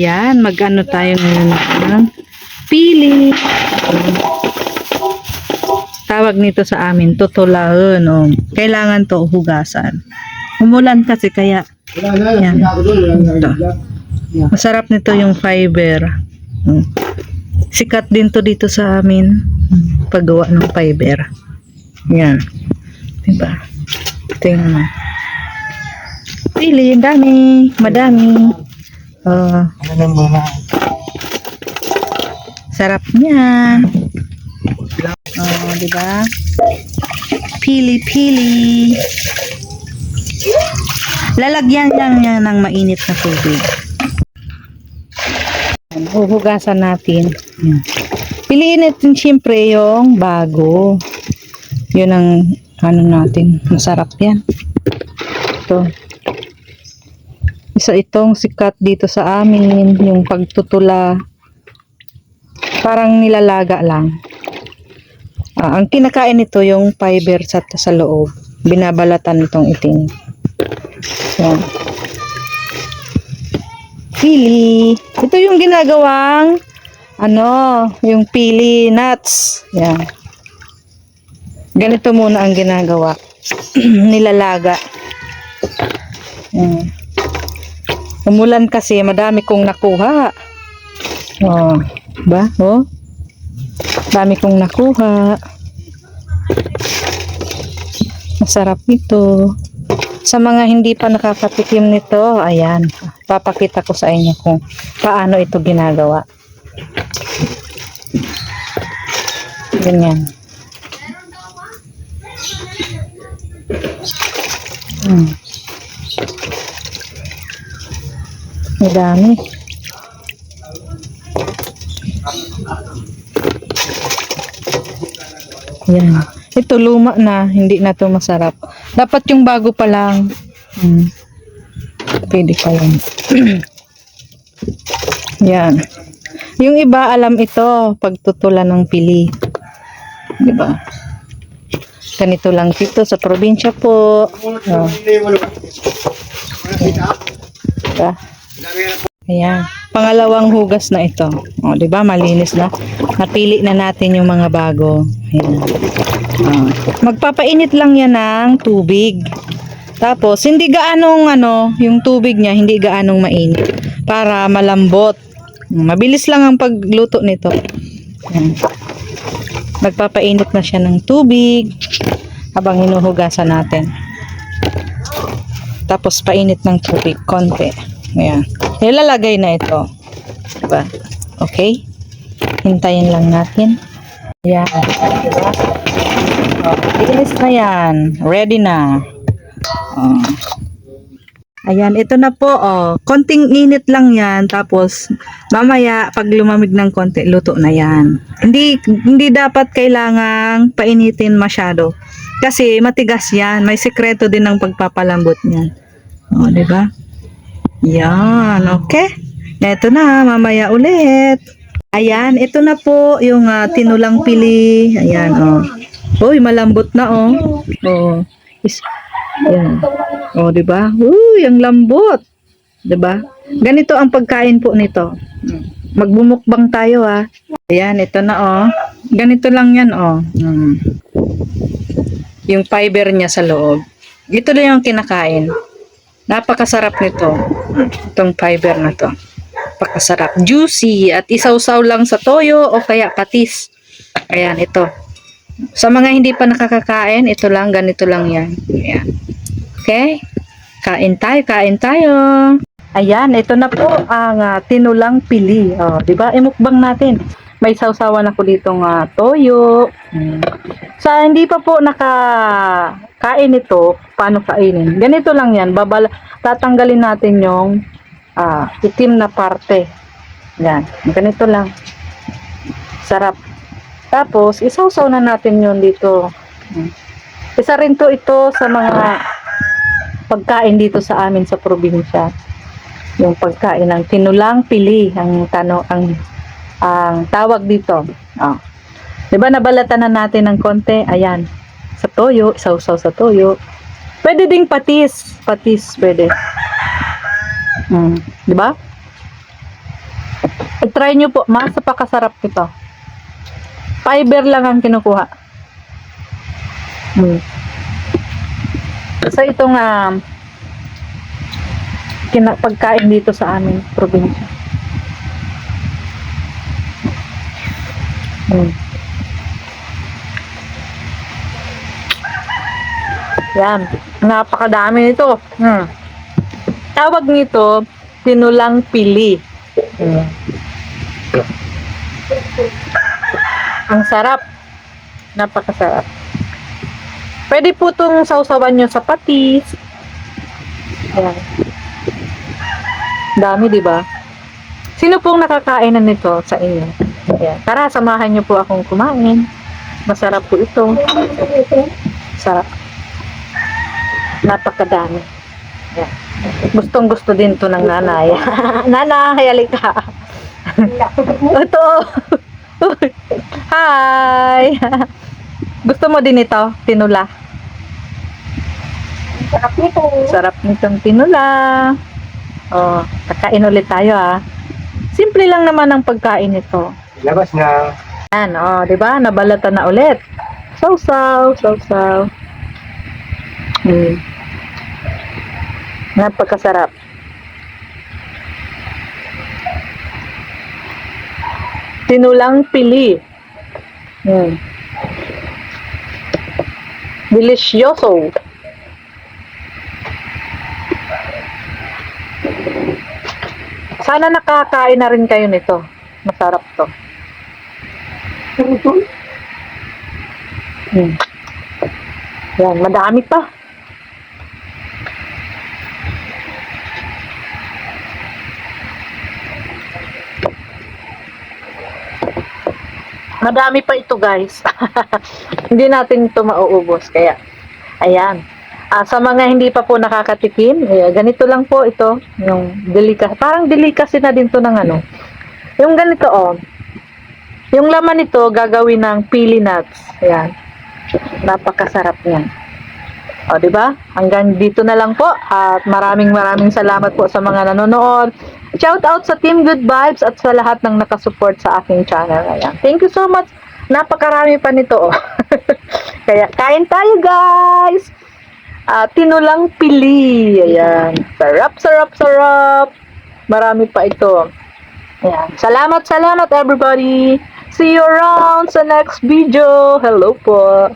Yan, mag-ano tayo ngayon ng pili. Tawag nito sa amin, tutulaon. Oh. Kailangan to hugasan. Umulan kasi kaya Yan. Ito. Masarap nito yung fiber. Mm. Sikat din to dito sa amin. Paggawa ng fiber. Yan. Diba? Tingnan mo. Pili, dami. Madami. Oh, Ano muna? sarap niya. Oh, di ba? Pili, pili. Lalagyan lang niya ng mainit na tubig. Huhugasan natin. Piliin natin siyempre yung bago. Yun ang ano natin. Masarap yan. Ito. Isa itong sikat dito sa amin. Yung pagtutula. Parang nilalaga lang. Ah, ang kinakain nito yung fiber sa, sa loob. Binabalatan itong iting. Yan. Pili. Ito yung ginagawang ano, yung pili nuts. Yan. Ganito muna ang ginagawa. Nilalaga. Yan. Umulan kasi, madami kong nakuha. Oh, ba? Oh. Dami kong nakuha. Masarap nito. Sa mga hindi pa nakakatikim nito, ayan, papakita ko sa inyo kung paano ito ginagawa. Ganyan. Hmm. Madami. Yan. Ito luma na, hindi na to masarap. Dapat yung bago pa lang. Hmm. Pwede pa yan. yan. Yung iba alam ito, pagtutulan ng pili. Di ba? Ganito lang dito sa probinsya po. Oh, diba? Ayan. Pangalawang hugas na ito. O, di ba? Malinis na. Napili na natin yung mga bago. Ayan. O. Magpapainit lang yan ng tubig. Tapos, hindi gaanong ano, yung tubig niya, hindi gaanong mainit. Para malambot. Mabilis lang ang pagluto nito. Ayan. Nagpapainit na siya ng tubig habang hinuhugasan natin. Tapos painit ng tubig, konti. Ayan. Nilalagay na ito. Diba? Okay? Hintayin lang natin. Ayan. Diba? Oh, Bilis na yan. Ready na. Oh. Ayan, ito na po, oh. Konting init lang yan. Tapos, mamaya, pag lumamig ng konti, luto na yan. Hindi, hindi dapat kailangang painitin masyado. Kasi, matigas yan. May sekreto din ng pagpapalambot niyan. O, di ba? Yan, okay. Ito na, mamaya ulit. Ayan, ito na po yung ah, tinulang pili. Ayan, oh. Uy, malambot na, oh. Oh. Is, yan. Oh, 'di ba? Uy, ang lambot. 'Di ba? Ganito ang pagkain po nito. Magbumukbang tayo ah. Ayan, ito na oh. Ganito lang 'yan oh. Mm. Yung fiber niya sa loob. Ito na yung kinakain. Napakasarap nito. Itong fiber na to. Napakasarap. Juicy at isawsaw lang sa toyo o kaya patis. Ayan, ito. Sa mga hindi pa nakakakain, ito lang, ganito lang yan. Ayan. Okay? Kain tayo, kain tayo. Ayan, ito na po ang ah, tinulang pili. Oh, 'di ba? Imukbang natin. May sausawan ako ditong ah, toyo. Mm. Sa hindi pa po nakakain ito, paano kainin? Ganito lang 'yan. Babala tatanggalin natin yung ah, itim na parte. Yan, ganito lang. Sarap. Tapos, isawsaw na natin yun dito. Isa rin to ito sa mga pagkain dito sa amin sa probinsya. Yung pagkain ng tinulang pili ang tano ang ang tawag dito. Oh. 'Di ba nabalatan na natin ng konti? Ayan. Sa toyo, isawsaw sa toyo. Pwede ding patis, patis pwede. Mm, 'di ba? I-try nyo po, mas napakasarap ito. Fiber lang ang kinukuha. Hmm. So itong um, kina- pagkain dito sa amin, probinsya. Hmm. Yan. Napakadami nito. Hmm. Tawag nito, tinulang pili. Hmm. Ang sarap. Napakasarap. Pwede po itong sausawan nyo sa patis. Ayan. Dami, di ba? Sino pong nakakain na nito sa inyo? Ayan. Tara, samahan nyo po akong kumain. Masarap po ito. Sarap. Napakadami. Ayan. Gustong gusto din to ng nanay. nanay, halika. ito. Hi. Gusto mo din ito? Tinula. Sarap nito. Sarap nitong tinula. Oh, kakain ulit tayo ah. Simple lang naman ang pagkain nito. Labas na. Yan, oh, 'di ba? Nabalatan na ulit. Sausaw, sausaw. Hmm. Napakasarap. Tinulang pili. Hmm. Delicioso. Sana nakakain na rin kayo nito. Masarap to. Ito. Hmm. Yan, madami pa. Madami pa ito guys. hindi natin ito mauubos. Kaya, ayan. Ah, sa mga hindi pa po nakakatikim, eh, ganito lang po ito. Yung delicacy. Parang delicacy na din to ng ano. Yung ganito oh. Yung laman nito gagawin ng pili nuts. Ayan. Napakasarap niyan. O, di ba? Hanggang dito na lang po. At maraming maraming salamat po sa mga nanonood. Shout out sa Team Good Vibes at sa lahat ng nakasupport sa aking channel. Ayan. Thank you so much. Napakarami pa nito. Oh. Kaya kain tayo guys. Ah, tinulang pili. Ayan. Sarap, sarap, sarap. Marami pa ito. Ayan. Salamat, salamat everybody. See you around sa next video. Hello po.